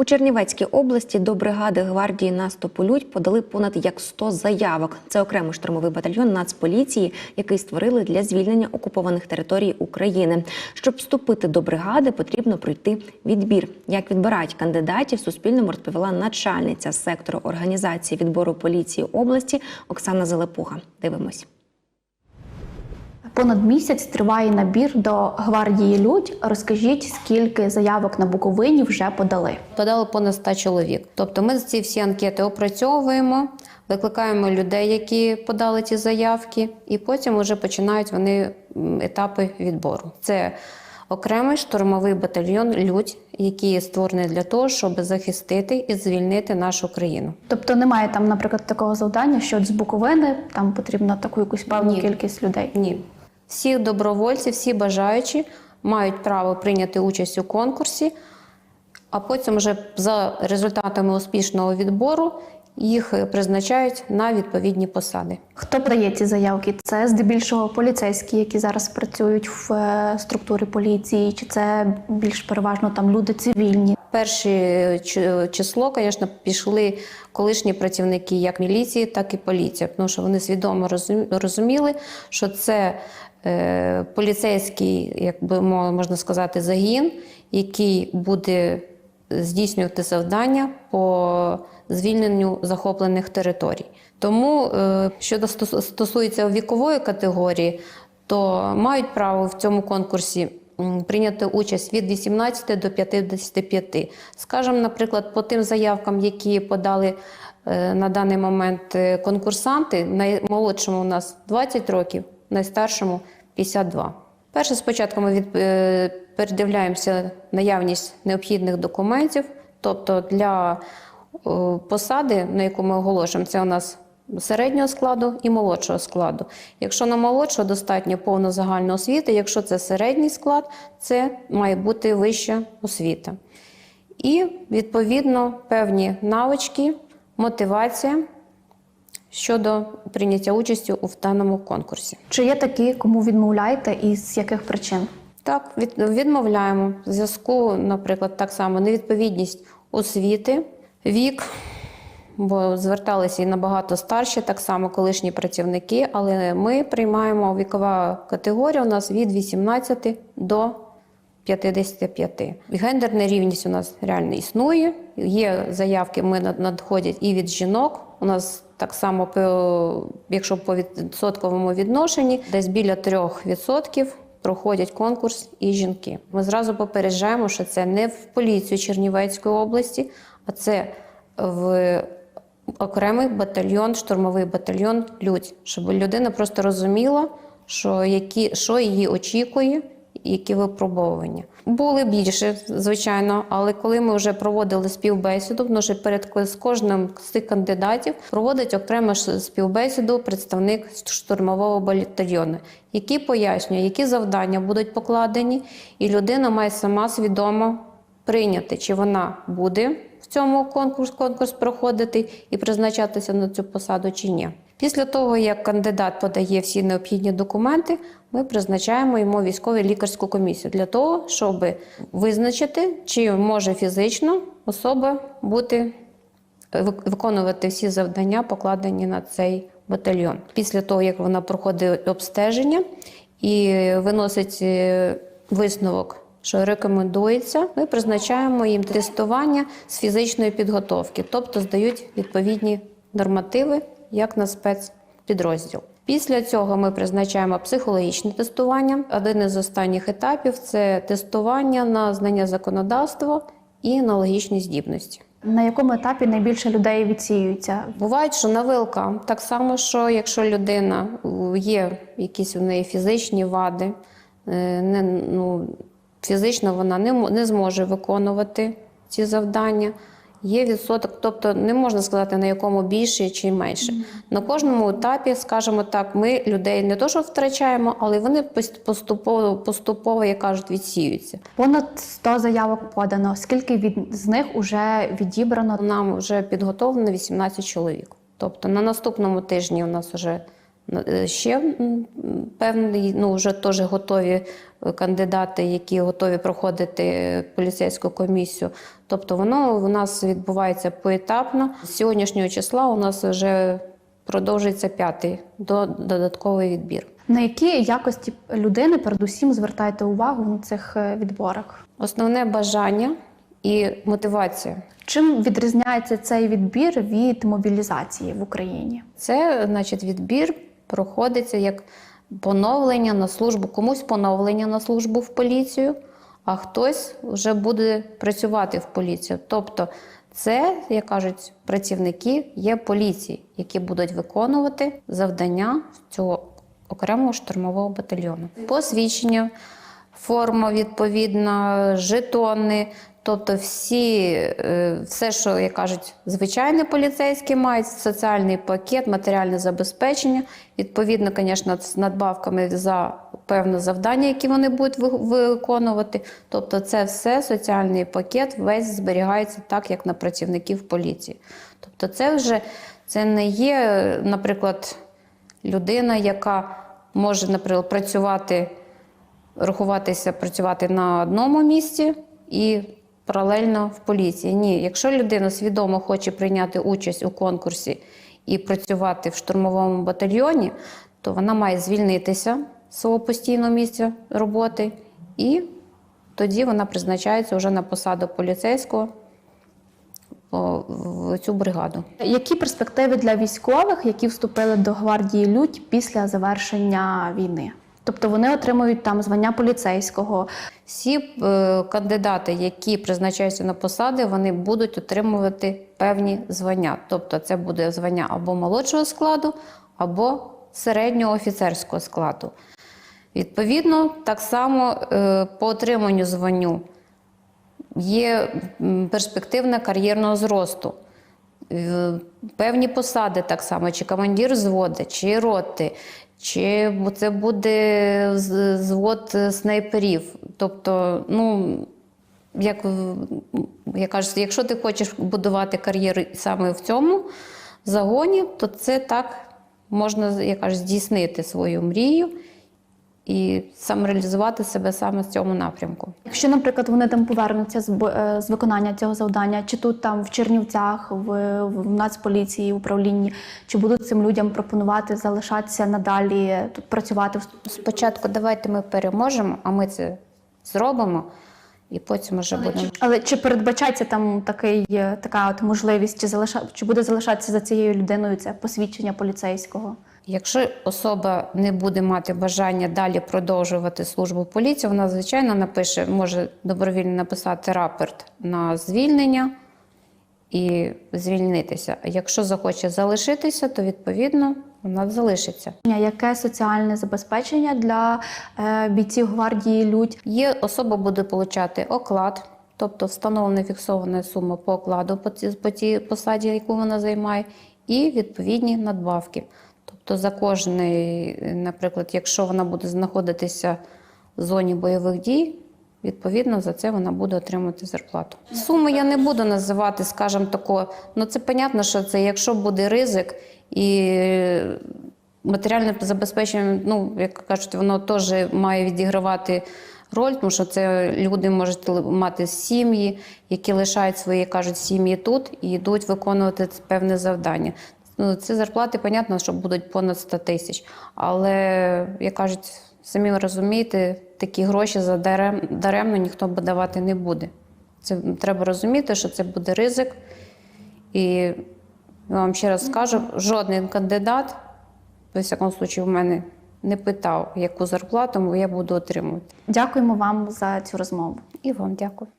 У Чернівецькій області до бригади гвардії наступу Людь подали понад як 100 заявок. Це окремий штурмовий батальйон Нацполіції, який створили для звільнення окупованих територій України. Щоб вступити до бригади, потрібно пройти відбір. Як відбирають кандидатів, Суспільному розповіла начальниця сектору організації відбору поліції області Оксана Залепуха. Дивимось. Понад місяць триває набір до гвардії Людь. Розкажіть, скільки заявок на Буковині вже подали? Подали понад 100 чоловік. Тобто ми ці всі анкети опрацьовуємо, викликаємо людей, які подали ці заявки, і потім вже починають вони етапи відбору. Це окремий штурмовий батальйон Людь, який створений для того, щоб захистити і звільнити нашу країну. Тобто немає там, наприклад, такого завдання, що от з Буковини там потрібна таку якусь певну Ні. кількість людей. Ні. Всі добровольці, всі бажаючі мають право прийняти участь у конкурсі, а потім вже за результатами успішного відбору їх призначають на відповідні посади. Хто подає ці заявки? Це здебільшого поліцейські, які зараз працюють в е, структурі поліції, чи це більш переважно там люди цивільні? Перше ч- число, звісно, пішли колишні працівники як міліції, так і поліції, тому що вони свідомо розуміли, що це е, поліцейський, як би мо- можна сказати, загін, який буде здійснювати завдання по звільненню захоплених територій. Тому, е, стос- стосується вікової категорії, то мають право в цьому конкурсі прийняти участь від 18 до 55. Скажемо, наприклад, по тим заявкам, які подали е, на даний момент е, конкурсанти, наймолодшому у нас 20 років, найстаршому 52. Перше, спочатку ми від, е, передивляємося наявність необхідних документів, тобто для посади, на яку ми оголошуємо, це у нас середнього складу і молодшого складу. Якщо на молодшого достатньо повно загальної освіти, якщо це середній склад, це має бути вища освіта. І відповідно певні навички, мотивація щодо прийняття участі у даному конкурсі. Чи є такі, кому відмовляєте, і з яких причин? Так, відмовляємо в зв'язку, наприклад, так само невідповідність освіти, вік, бо зверталися і набагато старші, так само колишні працівники, але ми приймаємо вікова категорія у нас від 18 до 55. Гендерна рівність у нас реально існує. Є заявки, ми над- надходять і від жінок. У нас так само, якщо по відсотковому відношенні, десь біля 3% проходять конкурс і жінки. Ми зразу попереджаємо, що це не в поліцію Чернівецької області, а це в окремий батальйон, штурмовий батальйон Людь, щоб людина просто розуміла, що, які, що її очікує, які випробовування. Були більше, звичайно, але коли ми вже проводили співбесіду, тому що перед з кожним з цих кандидатів проводить окремо співбесіду представник штурмового батальйону, який пояснює, які завдання будуть покладені, і людина має сама свідомо прийняти, чи вона буде цьому конкурс, конкурс проходити і призначатися на цю посаду чи ні. Pісля того, як кандидат подає всі необхідні документи, ми призначаємо йому військову лікарську комісію для того, щоб визначити, чи може фізично особа бути виконувати всі завдання, покладені на цей батальйон. Після того, як вона проходить обстеження і виносить е, висновок, що рекомендується, ми призначаємо їм тестування з фізичної підготовки, тобто здають відповідні нормативи, як на спецпідрозділ. Після цього ми призначаємо психологічне тестування. Один із останніх етапів це тестування на знання законодавства і на логічні здібності. На якому етапі найбільше людей відсіюється? Буває, що на ВЛК так само, що якщо людина є якісь у неї фізичні вади, е, не, ну, фізично вона не, не зможе виконувати ці завдання. Є відсоток, тобто не можна сказати на якому більше чи менше. На кожному етапі, скажімо так, ми людей не то, що втрачаємо, але вони поступово, поступово, як кажуть, відсіються. Понад 100 заявок подано. Скільки від з них вже відібрано? Нам вже підготовлено 18 чоловік. Тобто на наступному тижні у нас вже Ще певний, ну вже теж готові е, кандидати, які готові проходити поліцейську комісію. Тобто воно у нас відбувається поетапно. З сьогоднішнього числа у нас вже продовжується п'ятий до- додатковий відбір. На які якості людини передусім звертаєте увагу на цих е, відборах? Основне бажання і мотивація. Чим відрізняється цей відбір від мобілізації в Україні? Це, значить, відбір проходиться як поновлення на службу, комусь поновлення на службу в поліцію, а хтось вже буде працювати в поліцію. Тобто, це, як кажуть, працівники є поліції, які будуть виконувати завдання цього окремого штурмового батальйону. Посвідчення, форма відповідна, жетони. Тобто всі, е, все, що як кажуть, звичайні поліцейські мають, соціальний пакет, матеріальне забезпечення, відповідно, звісно, з надбавками за певне завдання, які вони будуть виконувати. Тобто, це все соціальний пакет, весь зберігається так, як на працівників поліції. Тобто, це вже це не є, наприклад, людина, яка може, наприклад, працювати рахуватися, працювати на одному місці і паралельно в поліції. Ні, якщо людина свідомо хоче прийняти участь у конкурсі і працювати в штурмовому батальйоні, то вона має звільнитися з свого постійного місця роботи, і тоді вона призначається вже на посаду поліцейського в цю бригаду. Які перспективи для військових, які вступили до гвардії Людь після завершення війни? Тобто вони отримують там звання поліцейського. Всі е, кандидати, які призначаються на посади, вони будуть отримувати певні звання. Тобто, це буде звання або молодшого складу, або середнього офіцерського складу. Відповідно, так само е, по отриманню званню є перспективна кар'єрного зросту. Е, Певні посади так само, чи командир зводу, чи роти, чи це буде звод снайперів. Тобто, ну, як, я кажу, якщо ти хочеш будувати кар'єру саме в цьому загоні, то це так можна я кажу, здійснити свою мрію і самореалізувати себе саме в цьому напрямку. Якщо, наприклад, вони там повернуться з, бо- е, з виконання цього завдання, чи тут там в Чернівцях, в, в Нацполіції, управлінні, чи будуть цим людям пропонувати залишатися надалі тут працювати в Спочатку давайте ми переможемо, а ми це зробимо, і потім вже будемо. Але чи передбачається там такий, е, така от можливість, чи залиша, чи буде залишатися за цією людиною це посвідчення поліцейського? Якщо особа не буде мати бажання далі продовжувати службу поліції, вона звичайно напише, може добровільно написати рапорт на звільнення і звільнитися. А якщо захоче залишитися, то відповідно вона залишиться. Яке соціальне забезпечення для е, бійців гвардії Людь? Є особа буде отримати оклад, тобто встановлена фіксована сума по окладу по ці- по тій посаді, яку вона займає, і відповідні надбавки. Тобто за кожний, наприклад, якщо вона буде знаходитися в зоні бойових дій, відповідно за це вона буде отримувати зарплату. Суми я не буду називати, скажімо тако. Ну це понятно, що це якщо буде ризик і матеріальне забезпечення, ну як кажуть, воно теж має відігравати роль, тому що це люди можуть мати сім'ї, які лишають свої кажуть сім'ї тут і йдуть виконувати певне завдання. Ну, ці зарплати, понятно, що будуть понад 100 тисяч. Але, як кажуть, самі розумієте, такі гроші за дарем, даремно ніхто б давати не буде. Це треба розуміти, що це буде ризик. І я вам ще раз скажу, жоден кандидат, в всякому случаю, в мене не питав, яку зарплату я буду отримувати. Дякуємо вам за цю розмову. І вам дякую.